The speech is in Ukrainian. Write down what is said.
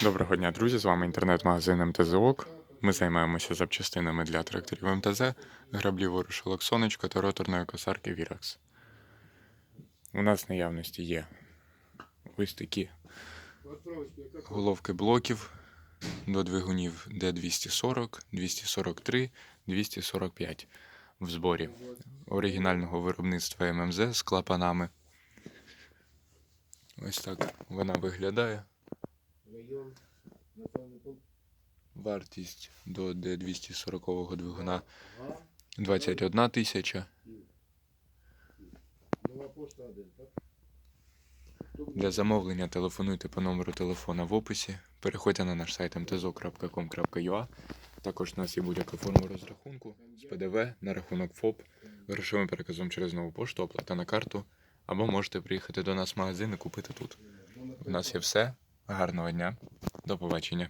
Доброго дня, друзі! З вами інтернет-магазин МТЗОК. Ми займаємося запчастинами для тракторів МТЗ, граблів ворушилок сонечко та роторної косарки Virax. У нас в наявності є ось такі головки блоків до двигунів D240, 243, 245 в зборі оригінального виробництва ММЗ з клапанами. Ось так вона виглядає. Вартість до D240 двигуна 21 тисяча. нова пошта 1, так? Для замовлення телефонуйте по номеру телефона в описі. Переходьте на наш сайт mtzo.com.ua. Також у нас є будь-яка форма розрахунку з ПДВ на рахунок ФОП, грошовим переказом через нову пошту, оплата на карту. Або можете приїхати до нас в магазин і купити тут. У нас є все. Гарного дня. До побачення.